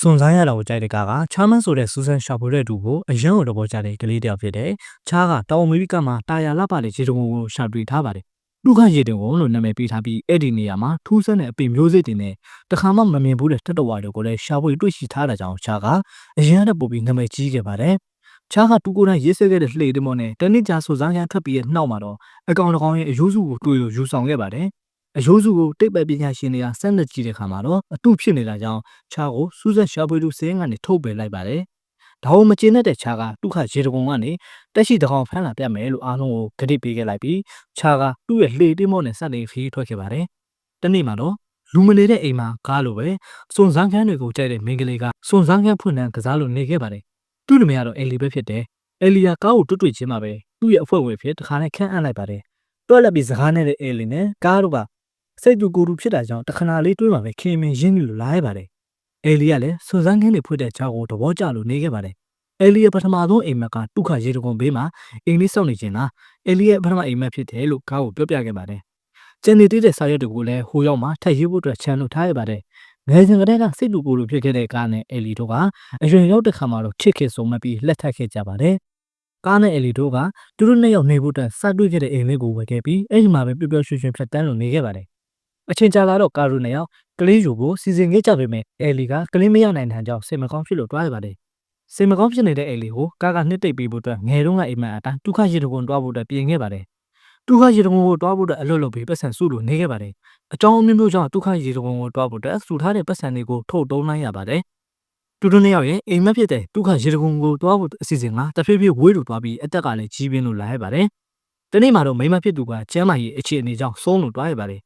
စွန်ဆိုင်ရတာကိုကြိုက်တဲ့ကားကချားမန်းဆိုတဲ့စူဆန်ရှာဖွေတဲ့သူကိုအရန်ကိုတော့ပေါ်ကြတဲ့ကလေးတစ်ယောက်ဖြစ်တယ်။ချားကတောင်အမေရိကမှာတာယာလပတဲ့ရေတုံကိုရှာတွေ့ထားပါတယ်။လူခရေတုံကိုလို့နာမည်ပေးထားပြီးအဲ့ဒီနေရာမှာထူးဆန်းတဲ့အပင်မျိုးစေ့တွေနဲ့တခါမှမမြင်ဘူးတဲ့တက်တော်ဝါတွေကိုလည်းရှာဖွေတွေ့ရှိထားတာကြောင့်ချားကအရန်တဲ့ပို့ပြီးနာမည်ကြီးခဲ့ပါတယ်။ချားကတူကိုယ်တိုင်ရေးစဲခဲ့တဲ့လှေတမောနဲ့တနစ်ကြာဆိုစမ်းရန်ထွက်ပြီးရဲ့နှောက်မှာတော့အကောင်တကောင်ရဲ့အယိုးစုကိုတွေ့လို့ယူဆောင်ခဲ့ပါတယ်။ အယိုးစုကိုတိတ်ပဲပညာရှင်တွေကစမ်းသက်ကြည့်တဲ့ခါမှာတော့အတုဖြစ်နေတာကြောင့်ချားကိုစူးစက်ရှာဖွေသူစင်းကနေထုတ်ပယ်လိုက်ပါတယ်။ဒါအောင်မကျင်တဲ့ချားကတုခရေတကုံကနေတက်ရှိတကောင်ဖမ်းလာပြတ်မယ်လို့အားလုံးကိုဂတိပေးခဲ့လိုက်ပြီးချားကသူ့ရဲ့လှေတိမောနဲ့စက်နေဖီးထွက်ခဲ့ပါတယ်။တနေ့မှာတော့လူမနေတဲ့အိမ်မှာကားလိုပဲစွန်စန်းခန်းတွေကိုကြိုက်တဲ့မိန်းကလေးကစွန်စန်းခန်းဖွင့်နှံကစားလို့နေခဲ့ပါတယ်။သူ့လူမယားတော့အယ်လီပဲဖြစ်တယ်။အယ်လီယာကားကိုတွတ်တွေ့ချင်းမှာပဲသူ့ရဲ့အဖွဲ့ဝင်ဖြစ်တခါနဲ့ခန့်အပ်လိုက်ပါတယ်။တွက်လက်ပြီးစကားနဲ့တဲ့အယ်လီနဲ့ကားတို့က စိတ်တူကိုယ်တူဖြစ်တာကြောင့်တခဏလေးတွေးမှပဲခင်မင်ရင်းနေလို့လာရပါတယ်။အယ်လီကလည်းစွန်စန်းခန်းတွေဖွင့်တဲ့ကြောက်ကိုသဘောကျလို့နေခဲ့ပါတယ်။အယ်လီရဲ့ပထမဆုံးအိမ်မက်ကတုခရေတကုံဘေးမှာအင်္ဂလိပ်စောင့်နေခြင်းလားအယ်လီရဲ့ပထမအိမ်မက်ဖြစ်တယ်လို့ကားကိုပြောပြခဲ့ပါတယ်။ကျန်နေတဲ့စာရွက်တွေကိုလည်းဟိုရောက်မှထပ်ရေးဖို့အတွက်ချန်လို့ထားရပါတယ်။ငယ်စဉ်ကတည်းကစိတ်တူကိုယ်တူဖြစ်ခဲ့တဲ့ကားနဲ့အယ်လီတို့ကအရွယ်ရောက်တဲ့ခါမှာတော့ချစ်ခင်ဆုံးမပြီးလက်ထပ်ခဲ့ကြပါတယ်။ကားနဲ့အယ်လီတို့ကသူတို့နှစ်ယောက်နေဖို့အတွက်စတွေ့ခဲ့တဲ့အိမ်လေးကိုဝယ်ခဲ့ပြီးအဲ့ဒီမှာပဲပျော်ပျော်ရွှင်ရွှင်ဖြတ်တန်းလို့နေခဲ့ပါတယ်။ အချိန်ကြာလာတော့ကာရုနှစ်ယောက်ကလေးယူဖို့စီစဉ်ခဲ့ကြပေမဲ့အယ်လီကကလေးမရနိုင်တဲ့ကြောင့်စိတ်မကောင်းဖြစ်လို့တွားရပါတယ်။စိတ်မကောင်းဖြစ်နေတဲ့အယ်လီကိုကားကနှစ်သိပ်ပေးဖို့အတွက်ငယ်တုန်းကအိမ်မက်အတိုင်းဒုက္ခရေတကွန်တွားဖို့အတွက်ပြင်ခဲ့ပါတယ်။ဒုက္ခရေတကွန်ကိုတွားဖို့အတွက်အလွတ်လွတ်ပြီးပတ်စံစုလို့နေခဲ့ပါတယ်။အကြောင်းအမျိုးမျိုးကြောင့်ဒုက္ခရေတကွန်ကိုတွားဖို့အတွက်စုထားတဲ့ပတ်စံတွေကိုထုတ်တုံးလိုက်ရပါတယ်။တူတူနှစ်ယောက်ရဲ့အိမ်မက်ဖြစ်တဲ့ဒုက္ခရေတကွန်ကိုတွားဖို့အစီအစဉ်ကတဖြည်းဖြည်းဝေးလို့တွားပြီးအသက်ကလည်းကြီးပြင်းလို့လာရပါတယ်။ဒီနေ့မှာတော့မိမဖြစ်သူကကျမ်းမာရေးအခြေအနေကြောင့်ဆုံးလို့တွားရပါတယ်။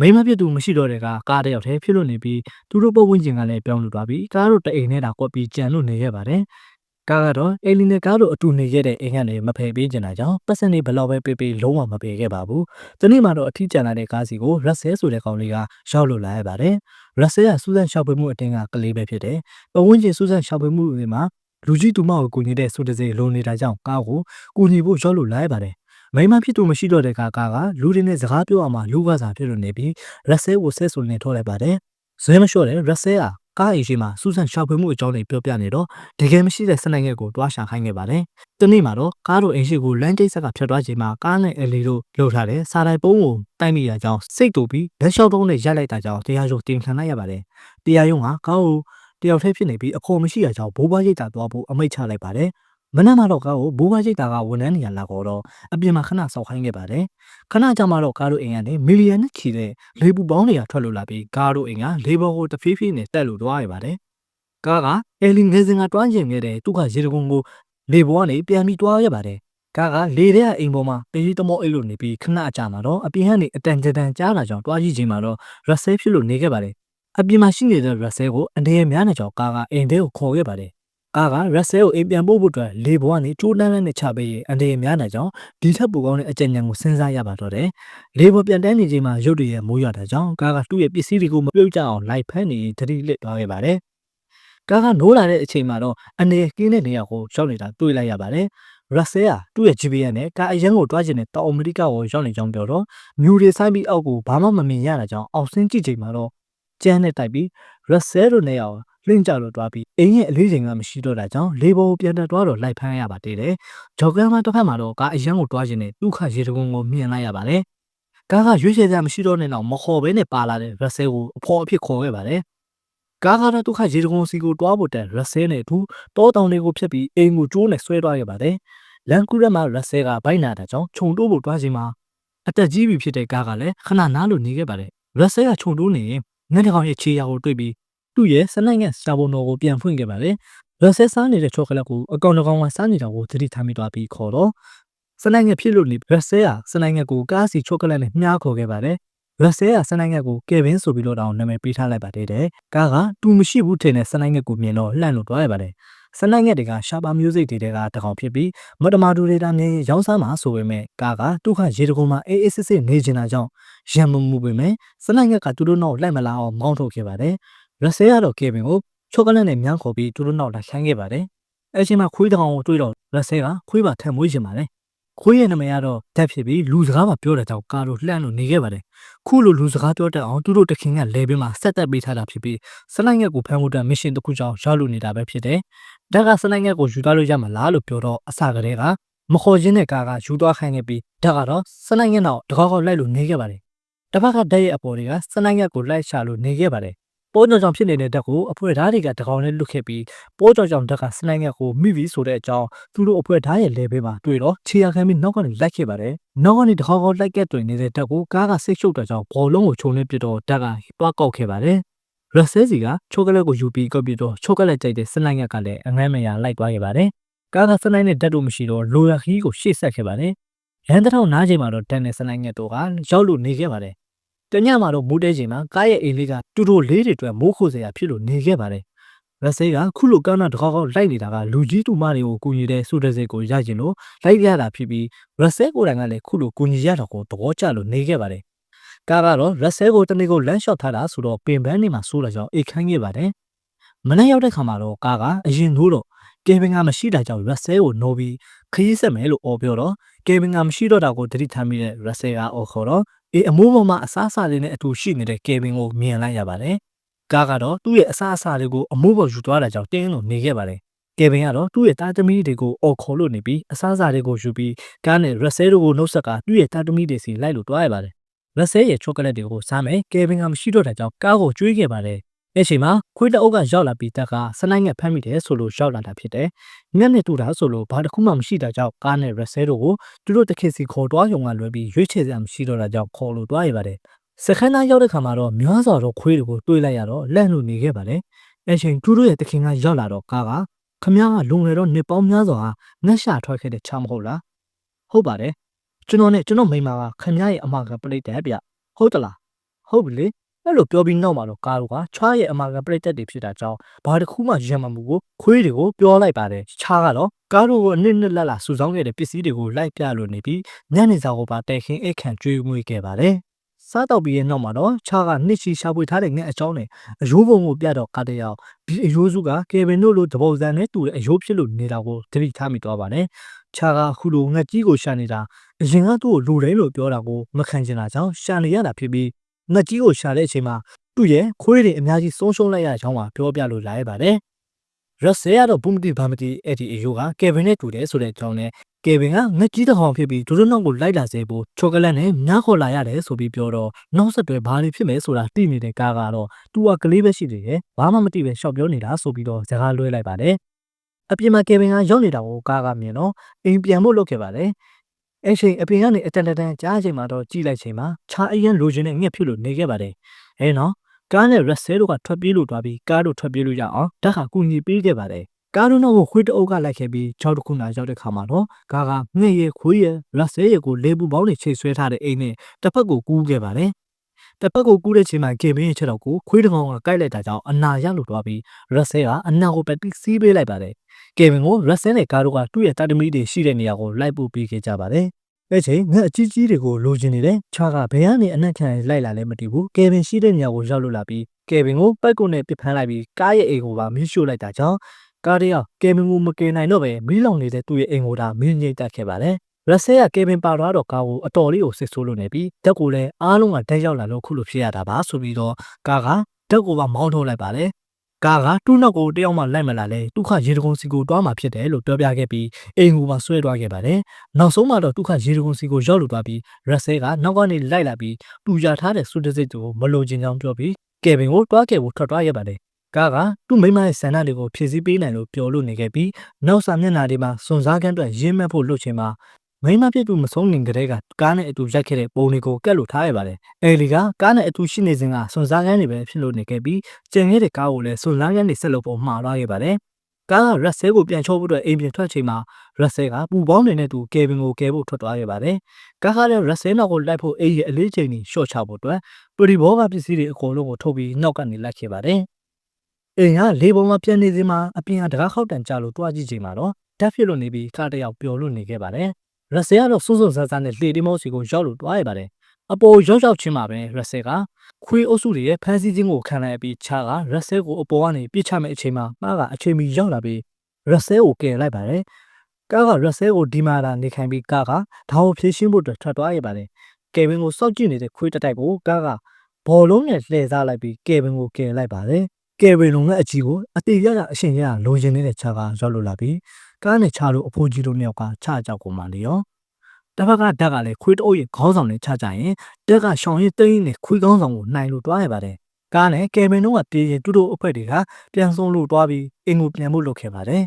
မိမဖြစ်သူမရှိတော့တဲ့ကကားတစ်ယောက်တည်းဖြစ်လို့နေပြီးသူတို့ပုံဝင်ကျင်ကလည်းပြောင်းလို့တွားပြီးကားတို့တအိမ်နဲ့တာကွက်ပြီးကြံလို့နေရပါတယ်။ကားကတော့အယ်လီနဲ့ကားတို့အတူနေရတဲ့အိမ်ကနေမဖယ်ပေးကျင်တာကြောင့်ပတ်စံနေဘလောက်ပဲပေးပေးလုံးဝမပေးခဲ့ပါဘူး။ဒီနေ့မှာတော့အထီးကျန်လာတဲ့ကားစီကိုရက်ဆဲဆိုတဲ့ကောင်လေးကရောက်လို့လာရပါတယ်။ရက်ဆဲကစူးစမ်းရှောက်ပွေမှုအတင်းကကလေးပဲဖြစ်တယ်။ပဝန်းကျင်စူးစမ်းရှောက်ပွေမှုတွေမှာလူကြီးတူမကိုကူညီတဲ့ဆိုတဲ့စေလိုနေတာကြောင့်ကားကိုကူညီဖို့ရောက်လို့လာရပါတယ်။ မိမဖြစ်သူမရှိတော့တဲ့ကားကလူတွေနဲ့စကားပြောအောင်မှလူကစားဖြစ်လို့နေပြီးရက်ဆဲကိုဆဲဆိုနေထောက်လိုက်ပါတယ်။ဇွဲမလျှော့တဲ့ရက်ဆဲကကားအိမ်ရှိမှာစူးစမ်းရှောက်ဖွေမှုအကြောင်းတွေပြောပြနေတော့တကယ်မရှိတဲ့စနိုက်ငယ်ကိုတွားရှာခိုင်းခဲ့ပါတယ်။တနေ့မှာတော့ကားတို့အိမ်ရှိကိုလမ်းကျိတ်ဆက်ကဖြတ်သွားချိန်မှာကားနဲ့အလီတို့လှုပ်ထားတဲ့စာတိုင်ပုံးကိုတိုက်မိတာကြောင့်စိတ်တူပြီးလက်လျှောက်တုံးနဲ့ရိုက်လိုက်တာကြောင့်တရားရုံးတင်ခံလိုက်ရပါတယ်။တရားရုံးကကားကိုတယောက်တည်းဖြစ်နေပြီးအခေါ်မရှိတာကြောင့်ဘိုးဘွားရိတ်တာသွားဖို့အမိတ်ချလိုက်ပါတယ်။ မနက်မှာတော့ကားကိုဘိုးဘွားရိတ်တာကဝန်ထမ်းနေရာလာခေါ်တော့အပြင်မှာခဏဆောက်ခိုင်းခဲ့ပါတယ်။ခဏကြာမှတော့ကားတို့အိမ်ကနေမီလီယံနဲ့ချီတဲ့လေပူပေါင်းတွေကထွက်လို့လာပြီးကားတို့အိမ်ကလေဘော်ကိုတဖြည်းဖြည်းနဲ့တက်လို့သွားရပါတယ်။ကားကအဲလီငယ်စဉ်ကတွားကျင်ခဲ့တဲ့သူ့ကရေတကုံကိုလေဘော်ကနေပြန်ပြီးတွားရပါတယ်။ကားကလေထဲကအိမ်ပေါ်မှာတကြီးတမောအိတ်လို့နေပြီးခဏအကြာမှာတော့အပြင်ကနေအတန်ကြတန်ကြားလာကြောင်တွားကြည့်ချိန်မှာတော့ရက်ဆဲဖြစ်လို့နေခဲ့ပါတယ်။အပြင်မှာရှိနေတဲ့ရက်ဆဲကိုအနေရများနေကြောင်ကားကအိမ်ထဲကိုခေါ်ခဲ့ပါတယ်။ ကားကရက်ဆဲကိုအိမ်ပြန်ပို့ဖို့အတွက်လေဘော်ကနေကျိုးတန်းတန်းနဲ့ချပေးရင်အနေရများနေကြောင်ဒီထက်ပိုကောင်းတဲ့အကြံဉာဏ်ကိုစဉ်းစားရပါတော့တယ်။လေဘော်ပြန်တန်းနေချိန်မှာရုတ်တရက်မိုးရွာတဲ့ကြောင်ကားကသူ့ရဲ့ပစ္စည်းတွေကိုမပြုတ်ကြအောင်လိုက်ဖမ်းနေတတိလစ်သွားခဲ့ပါတယ်။ကားကနိုးလာတဲ့အချိန်မှာတော့အနေကင်းတဲ့နေရာကိုရောက်နေတာတွေ့လိုက်ရပါတယ်။ရက်ဆဲကသူ့ရဲ့ GPS နဲ့ကားအရန်ကိုတွားကျင်တဲ့တောင်အမေရိကကိုရောက်နေကြောင်းပြောတော့မြူတွေဆိုင်ပြီးအောက်ကိုဘာမှမမြင်ရတာကြောင့်အောက်ဆင်းကြည့်ချိန်မှာတော့ကျန်းနဲ့တိုက်ပြီးရက်ဆဲတို့နဲ့ရော လင့်ကြလို့တွားပြီးအင်းရဲ့အလေးချိန်ကမရှိတော့တာကြောင့်လေဘော်ကိုပြန်တက်သွားတော့လိုက်ဖမ်းရပါသေးတယ်။ဂျော်ကန်မတစ်ဖက်မှာတော့ကားအရန်ကိုတွားကျင်တဲ့ဒုက္ခရေတကုံကိုမြင်လိုက်ရပါတယ်။ကားကရွေးချယ်စရာမရှိတော့တဲ့နောက်မခေါ်ဘဲနဲ့ပါလာတဲ့ရက်ဆဲကိုအဖော်အဖြစ်ခေါ်ခဲ့ပါတယ်။ကားကတော့ဒုက္ခရေတကုံစီကိုတွားဖို့တန်ရက်ဆဲနဲ့အထူးတောတောင်တွေကိုဖြတ်ပြီးအိမ်ကိုကျိုးနဲ့ဆွဲသွားခဲ့ပါတယ်။လန်ကူရက်မှာရက်ဆဲကဘိုက်နာတာကြောင့်ခြုံတိုးဖို့တွားချိန်မှာအသက်ကြီးပြီဖြစ်တဲ့ကားကလည်းခဏနားလို့နေခဲ့ပါတယ်။ရက်ဆဲကခြုံတိုးနေရင်ငှက်တစ်ကောင်ရဲ့ခြေရာကိုတွေ့ပြီး သူ့ရဲ့စနိုက်ငက်စာပုံတော်ကိုပြန်ဖွင့်ခဲ့ပါတယ်။ရက်ဆဲစားနေတဲ့ချောကလက်ကိုအကောင်တစ်ကောင်ကစားနေတာကိုသတိထားမိသွားပြီးခေါ်တော့စနိုက်ငက်ဖြစ်လို့နေရက်ဆဲကစနိုက်ငက်ကိုကားစီချောကလက်နဲ့မြားခေါ်ခဲ့ပါတယ်။ရက်ဆဲကစနိုက်ငက်ကိုကယ်ဗင်းဆိုပြီးတော့တောင်နာမည်ပေးထားလိုက်ပါသေးတယ်။ကားကသူမရှိဘူးထင်တဲ့စနိုက်ငက်ကိုမြင်တော့လှန့်လို့သွားရပါတယ်။စနိုက်ငက်တွေကရှာပါမျိုးစိတ်တွေကတကောင်ဖြစ်ပြီးမတမာတူဒေတာမြေရောင်းစားမှာဆိုပေမဲ့ကားကသူ့ခရေတကုံမှာအေးအေးစစ်စစ်နေနေတာကြောင့်ရံမမှုပေမဲ့စနိုက်ငက်ကသူတို့နောက်လိုက်မလာအောင်မောင်းထုတ်ခဲ့ပါတယ်။ ရက်ဆဲကတော့ကေဗင်ကိုချောကလက်နဲ့မြန်းခေါ်ပြီးသူတို့နောက်လိုက်ခိုင်းခဲ့ပါတယ်။အဲချိန်မှာခွေးတကောင်ကိုတွေ့တော့ရက်ဆဲကခွေးပါထက်မွေးချင်ပါတယ်။ခွေးရဲ့နာမည်ကတော့ဓာတ်ဖြစ်ပြီးလူစကားမှာပြောတဲ့ကြောင့်ကာတို့လှမ်းလို့နေခဲ့ပါတယ်ခုလိုလူစကားပြောတတ်အောင်သူတို့တခင်ကလေဘင်းမှာဆက်တက်ပေးထားတာဖြစ်ပြီးစနိုင်းငက်ကိုဖမ်းဖို့အတွက်မစ်ရှင်တစ်ခုကြောင့်ရောက်လို့နေတာပဲဖြစ်တယ်ဓာတ်ကစနိုင်းငက်ကိုယူသွားလို့ရမှာလားလို့ပြောတော့အစကတည်းကမခေါ်ခြင်းတဲ့ကာကယူသွားခိုင်းခဲ့ပြီးဓာတ်ကတော့စနိုင်းငက်တော့တကောက်ကောက်လိုက်လို့နေခဲ့ပါတယ်တစ်ဖက်ကဓာတ်ရဲ့အပေါ်တွေကစနိုင်းငက်ကိုလိုက်ချလို့နေခဲ့ပါတယ် ပိုးကြောင်ကြောင်ဖြစ်နေတဲ့ဓာတ်ကိုအဖွဲဓာတ်တွေကတကောင်နဲ့လွတ်ခဲ့ပြီးပိုးကြောင်ကြောင်ဓာတ်ကစနိုင်းငက်ကိုမိပြီးဆိုတဲ့အကြောင်းသူတို့အဖွဲဓာတ်ရဲ့လေဘေးမှာတွေ့တော့ခြေရခံပြီးနောက်ကနေလိုက်ခဲ့ပါတယ်။နောက်ကနေတခေါက်ခေါက်လိုက်ကက်တွင်နေတဲ့ဓာတ်ကိုကားကစိတ်ရှုပ်တဲ့ကြောင့်ဘောလုံးကိုခြုံလင်းပစ်တော့ဓာတ်ကတွားကောက်ခဲ့ပါတယ်။ရက်ဆဲစီကချိုကလက်ကိုယူပြီးကောက်ပြီးတော့ချိုကလက်ကြိုက်တဲ့စနိုင်းငက်ကလည်းအငမ်းမရလိုက်သွားခဲ့ပါတယ်။ကားကစနိုင်းနဲ့ဓာတ်တို့မရှိတော့လိုရခီးကိုရှေ့ဆက်ခဲ့ပါတယ်။ရန်တထောင်နားချိန်မှာတော့ဓာတ်နဲ့စနိုင်းငက်တို့ကရောက်လို့နေခဲ့ပါတယ်။ တညမှာတော့မိုးတဲချိန်မှာကားရဲ့အိမ်လေးကတူတူလေးတွေအတွက်မိုးခိုစရာဖြစ်လို့နေခဲ့ပါတယ်။ရက်ဆေးကခုလိုကောင်းတာတကောက်ကောက်လိုက်နေတာကလူကြီးတူမတွေကိုကူညီတဲ့ဆိုတဲ့စိတ်ကိုရကျင်လို့လိုက်ရတာဖြစ်ပြီးရက်ဆေးကိုယ်တိုင်ကလည်းခုလိုကူညီရတော့ကိုသဘောကျလို့နေခဲ့ပါတယ်။ကားကတော့ရက်ဆေးကိုတနေ့ကိုလမ်းလျှောက်ထားတာဆိုတော့ပင်ပန်းနေမှာဆိုးလာကြောင်းအိတ်ခမ်းခဲ့ပါတယ်။မနေ့ရောက်တဲ့ခါမှာတော့ကားကအရင်တို့တော့ကေဗင်ကမရှိတာကြောင့်ရက်ဆေးကိုနိုးပြီးခရီးဆက်မယ်လို့អော်ပြောတော့ကေဗင်ကမရှိတော့တာကိုတတိထားမိတဲ့ရက်ဆေးကអော်ခေါ်တော့ အေးအမိုးပေါ်မှာအစားအစာတွေနဲ့အတူရှိနေတဲ့ကေဗင်ကိုမြင်လိုက်ရပါတယ်။ကားကတော့သူ့ရဲ့အစားအစာတွေကိုအမိုးပေါ်ယူသွားတာကြောင့်တင်းလို့နေခဲ့ပါတယ်။ကေဗင်ကတော့သူ့ရဲ့တာသမီတွေကိုអော်ခေါ်လို့နေပြီးအစားအစာတွေကိုယူပြီးကားနဲ့ရက်ဆဲတို့ကိုနှုတ်ဆက်ကသူ့ရဲ့တာသမီတွေစီလိုက်လို့တွားရပါတယ်။ရက်ဆဲရဲ့ချောကလက်တွေကိုစားမယ်ကေဗင်ကမရှိတော့တာကြောင့်ကားကိုကျွေးခဲ့ပါတယ်။ အဲ့ချိန်မှာခွေးတအုပ်ကရောက်လာပြီးတက်ကစနိုင်းငက်ဖမ်းမိတယ်ဆိုလို့ရောက်လာတာဖြစ်တယ်။ညနေတူတာဆိုလို့ဘာတစ်ခုမှမရှိတာကြောင့်ကားနဲ့ရက်ဆဲတို့ကိုသူတို့တခင်စီခေါ်တွားရုံကလွယ်ပြီးရွေးချယ်စရာမရှိတော့တာကြောင့်ခေါ်လို့တွားရပါတယ်။စခန်းသားရောက်တဲ့ခါမှာတော့များစွာသောခွေးတွေကိုတွေးလိုက်ရတော့လက်လို့နေခဲ့ပါတယ်။အဲ့ချိန်သူတို့ရဲ့တခင်ကရောက်လာတော့ကားကခမည်းကလုံလေတော့နှစ်ပေါင်းများစွာဟာငှက်ရှာထွက်ခဲ့တဲ့ချားမဟုတ်လား။ဟုတ်ပါတယ်။ကျွန်တော်နဲ့ကျွန်တော်မိန်းမကခမည်းရဲ့အမကပလိတ်တယ်ဗျ။ဟုတ်တလား။ဟုတ်ပြီလေ။ အဲ့လိုပြောပြီးနောက်မှာတော့ကားတို့ကချွားရဲ့အမကပရိတ်တက်တွေဖြစ်တာကြောင့်ဘာတစ်ခုမှရံမမှုကိုခွေးတွေကိုပြောလိုက်ပါတယ်ချားကတော့ကားတို့ကိုအနစ်နစ်လက်လာစူဆောင်းခဲ့တဲ့ပစ္စည်းတွေကိုလိုက်ပြလို့နေပြီးညနေစာကိုပါတဲခင်းအိတ်ခံကျွေးမွေးခဲ့ပါတယ်စားတော့ပြီးရဲ့နောက်မှာတော့ချားကနှစ်ချီရှာဖွေထားတဲ့ငှက်အကြောင်းနဲ့အယိုးပုံကိုပြတော့ကားတယောက်ဒီအယိုးစုကကေဗင်တို့လိုတပုံစံနဲ့တူတဲ့အယိုးဖြစ်လို့နေတာကိုသတိထားမိသွားပါတယ်ချားကခုလိုငှက်ကြီးကိုရှာနေတာအရင်ကသူ့ကိုလူတိုင်းလို့ပြောတာကိုမခံချင်တာကြောင့်ရှာနေရတာဖြစ်ပြီး ငှက်ကြီးကိုရှာတဲ့အချိန်မှာသူ့ရဲ့ခွေးတွေအများကြီးဆုံးရှုံးလိုက်ရကြောင်းပါပြောပြလို့လာရပါတယ်။ရက်ဆဲကတော့ဘူးမတိဘာမတိအဲ့ဒီအယိုးကကယ်ဗင်နဲ့တူတယ်ဆိုတဲ့အကြောင်းနဲ့ကယ်ဗင်ကငှက်ကြီးတစ်ကောင်ဖြစ်ပြီးဒိုဒိုနောက်ကိုလိုက်လာစေဖို့ချောကလက်နဲ့မြားခေါ်လာရတယ်ဆိုပြီးပြောတော့နောက်ဆက်တွဲဘာတွေဖြစ်မယ်ဆိုတာသိနေတဲ့ကားကတော့သူကကလေးပဲရှိသေးတယ်။ဘာမှမသိပဲရှောက်ပြောနေတာဆိုပြီးတော့စကားလွှဲလိုက်ပါတယ်။အပြင်မှာကယ်ဗင်ကရောက်နေတာကိုကားကမြင်တော့အိမ်ပြန်ဖို့လုပ်ခဲ့ပါတယ်။ အဲ့ချိန်အပြင်ကနေအတန်တန်ကြားချိန်မှာတော့ကြည့်လိုက်ချိန်မှာခြားအရင်လိုချင်တဲ့ငှက်ဖြစ်လို့နေခဲ့ပါတယ်။အဲနော်ကားနဲ့ရက်ဆဲတို့ကထွက်ပြေးလို့သွားပြီးကားတို့ထွက်ပြေးလို့ရအောင်ဓာတ်ခါကူညီပေးခဲ့ပါတယ်ကားတို့နောက်ကိုခွေးတအုပ်ကလိုက်ခဲ့ပြီးချောက်တစ်ခုနာရောက်တဲ့ခါမှာတော့ကားကငှက်ရဲခွေးရဲရက်ဆဲရဲကိုလေပူပေါင်းနဲ့ချိတ်ဆွဲထားတဲ့အိမ်နဲ့တစ်ဖက်ကိုကူးခဲ့ပါတယ်တစ်ဖက်ကိုကူးတဲ့ချိန်မှာကေဘင်းရဲ့ချက်တော့ကိုခွေးတကောင်ကကိုက်လိုက်တာကြောင့်အနာရလို့သွားပြီးရက်ဆဲကအနာကိုပက်တိစီးပေးလိုက်ပါတယ် ကေဗင်ကိုရက်ဆဲနဲ့ကားတို့ကသူ့ရဲ့တာတမီတွေရှိတဲ့နေရာကိုလိုက်ပို့ပေးခဲ့ကြပါတယ်အဲ့ချိန်ငှက်အကြီးကြီးတွေကိုလိုချင်နေတဲ့ချားကဘယ်ကနေအနက်ခံလိုက်လာလဲမသိဘူးကယ်ဗင်ရှိတဲ့နေရာကိုရောက်လို့လာပြီးကယ်ဗင်ကိုပတ်ကုတ်နဲ့ပစ်ဖမ်းလိုက်ပြီးကားရဲ့အိမ်ကိုပါမီးရှို့လိုက်တာကြောင့်ကားတယောက်ကယ်ဗင်ကိုမကယ်နိုင်တော့ပဲမီးလောင်နေတဲ့သူ့ရဲ့အိမ်ကိုဒါမင်းငိမ့်တက်ခဲ့ပါတယ်ရက်ဆဲကကယ်ဗင်ပါသွားတော့ကားကိုအတော်လေးကိုစစ်ဆိုးလို့နေပြီးတက်ကိုလည်းအားလုံးကတက်ရောက်လာလို့ခုလိုဖြစ်ရတာပါဆိုပြီးတော့ကားကတက်ကိုပါမောင်းထုတ်လိုက်ပါတယ် ကားကတူးနောက်ကိုတယောက်မှလိုက်မလာလဲဒုက္ခရေတကုံစီကိုတွားမှာဖြစ်တယ်လို့ပြောပြခဲ့ပြီးအိမ်ကူမှာဆွဲသွားခဲ့ပါတယ်။နောက်ဆုံးမှာတော့ဒုက္ခရေတကုံစီကိုရောက်လို့သွားပြီးရက်ဆဲကနောက်ကနေလိုက်လာပြီးတူရထားတဲ့စူတစိတ်ကိုမလိုချင်ကြောင်းပြောပြီးကယ်ဗင်ကိုတွားခဲ့ဖို့ထွက်သွားခဲ့ပါတယ်။ကားကသူ့မိမရဲ့ဆန္ဒတွေကိုဖြည့်ဆည်းပေးနိုင်လို့ပျော်လို့နေခဲ့ပြီးနောက်စာမျက်နှာတွေမှာစွန်စားကန်းအတွက်ရင်းမှတ်ဖို့လှုပ်ချင်မှာ မိမဖြစ်သူမဆုံးခင်ကတည်းကကားနဲ့အတူရိုက်ခဲ့တဲ့ပုံတွေကိုကက်လို့ထားရပါတယ်။အဲလီကကားနဲ့အတူရှိနေစဉ်ကစွန်စားကန်းတွေပဲဖြစ်လို့နေခဲ့ပြီးကျန်ခဲ့တဲ့ကားကိုလည်းစွန်စားကန်းတွေဆက်လုပ်ဖို့မှားသွားခဲ့ပါတယ်။ကားကရက်ဆဲကိုပြန်ချိုးဖို့အတွက်အိမ်ပြင်ထွက်ချိန်မှာရက်ဆဲကပူပေါင်းနေတဲ့သူကယ်ဗင်ကိုကယ်ဖို့ထွက်သွားခဲ့ပါတယ်။ကားကလည်းရက်ဆဲနောက်ကိုလိုက်ဖို့အိမ်ရဲ့အလေးချိန်ကြီးရှော့ချဖို့အတွက်ပရီဘောကပစ္စည်းတွေအကုန်လုံးကိုထုတ်ပြီးနောက်ကနေလိုက်ခဲ့ပါတယ်။အိမ်ကလေပုံမှာပြန်နေစဉ်မှာအပြင်ကတကားခောက်တန်ကြလို့တွားကြည့်ချိန်မှာတော့ဓာတ်ဖြစ်လို့နေပြီးကားတစ်ယောက်ပျော်လို့နေခဲ့ပါတယ်။ ရက်ဆယ်ကတော့စိုးစိုးဆန်းဆန်းနဲ့လှေတိမောစီကိုရောက်လို့တွားရပါတယ်။အပေါ်ရောက်ရောက်ချင်းမှာပဲရက်ဆယ်ကခွေးအုပ်စုတွေရဲ့ဖမ်းဆီးခြင်းကိုခံလိုက်ပြီးချားကရက်ဆယ်ကိုအပေါ်ကနေပြစ်ချမဲ့အချိန်မှာမှားကအချိန်မီရောက်လာပြီးရက်ဆယ်ကိုကယ်လိုက်ပါတယ်။ကားကရက်ဆဲကိုဒီမာတာနေခိုင်းပြီးကားကဒါကိုဖြည့်ရှင်းဖို့အတွက်ထွက်သွားခဲ့ပါတယ်ကယ်ဗင်ကိုစောက်ကြည့်နေတဲ့ခွေးတစ်တိုက်ကိုကားကဘော်လုံးနဲ့လှည့်စားလိုက်ပြီးကယ်ဗင်ကိုကယ်လိုက်ပါတယ်ကယ်ဗင်လုံးကအကြီးကိုအတေရရအရှင်ရရလိုချင်နေတဲ့ခြားကရောက်လို့လာပြီး ကားနဲ့ခြားလို့အဖိုးကြီးတို့နှစ်ယောက်ကခြားကြောက်ကုန်ပါလေရောတစ်ဖက်ကဓာတ်ကလည်းခွေးတအုပ်ရဲ့ခေါင်းဆောင်နဲ့ခြားကြရင်တက်ကရှောင်းရည်တိန်းနဲ့ခွေးခေါင်းဆောင်ကိုနိုင်လို့တွားရပါတယ်ကားနဲ့ကယ်ဗင်တို့ကပြေးရင်တူတူအဖက်တွေကပြန်ဆုံးလို့တွားပြီးအင်ကိုပြန်ဖို့လုပ်ခဲ့ပါတယ်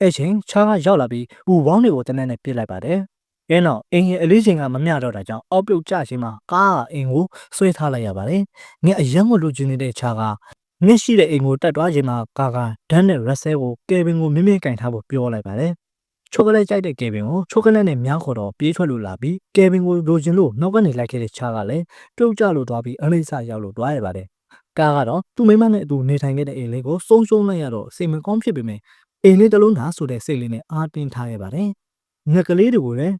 အဲ့ချိန်ခြားကရောက်လာပြီးဘူဝေါင်းတွေကိုတနက်နဲ့ပြစ်လိုက်ပါတယ်။အဲနောက်အင်ရဲ့အလေးချိန်ကမမျှတော့တာကြောင့်အောက်ပြုတ်ကျခြင်းမှာကားကအင်ကိုဆွဲထားလိုက်ရပါတယ်။ငါအရန်ကိုလိုချင်နေတဲ့ခြားက မျက်ရှိတဲ့အင်ကိုတက်သွားခြင်းမှာကာကဒန်းနဲ့ရက်ဆဲကိုကယ်ဗင်ကိုမြင့်မြင့်ကင်ထားဖို့ပြောလိုက်ပါတယ်။ချိုကလက်ကြိုက်တဲ့ကယ်ဗင်ကိုချိုကလက်နဲ့မြားခေါ်တော့ပြေးထွက်လို့လာပြီးကယ်ဗင်ကိုလိုချင်လို့နောက်ကနေလိုက်ခဲ့တဲ့ခြားကလည်းပြုတ်ကျလို့သွားပြီးအလိမ့်စရောက်လို့သွားရပါတယ်။ကာကတော့သူ့မိမနဲ့အတူနေထိုင်ခဲ့တဲ့အိမ်လေးကိုဆုံးရှုံးလိုက်ရတော့စိတ်မကောင်းဖြစ်ပေမဲ့အိမ်လေးတစ်လုံးသားဆိုတဲ့စိတ်လေးနဲ့အားတင်းထားခဲ့ပါတယ်။ငှက်ကလေးတွေကိုလည်း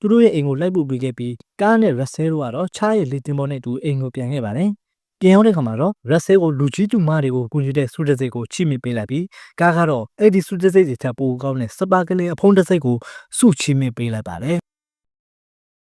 သူတို့ရဲ့အိမ်ကိုလိုက်ပို့ပေးခဲ့ပြီးကားနဲ့ရက်ဆဲတို့ကတော့ချားရဲ့လေတင်ပေါ်နဲ့အတူအိမ်ကိုပြန်ခဲ့ပါတယ်။ ပြန်ရောက်တဲ့ခါမှာတော့ရက်ဆဲကိုလူကြီးတူမတွေကိုကူညီတဲ့ဆူတစိတ်ကိုချိမိပေးလိုက်ပြီးကားကတော့အဲ့ဒီဆူတစိတ်တွေထပ်ပိုကောင်းတဲ့စပါကလေးအဖုံးတစ်စိတ်ကိုစုချိမိပေးလိုက်ပါတယ်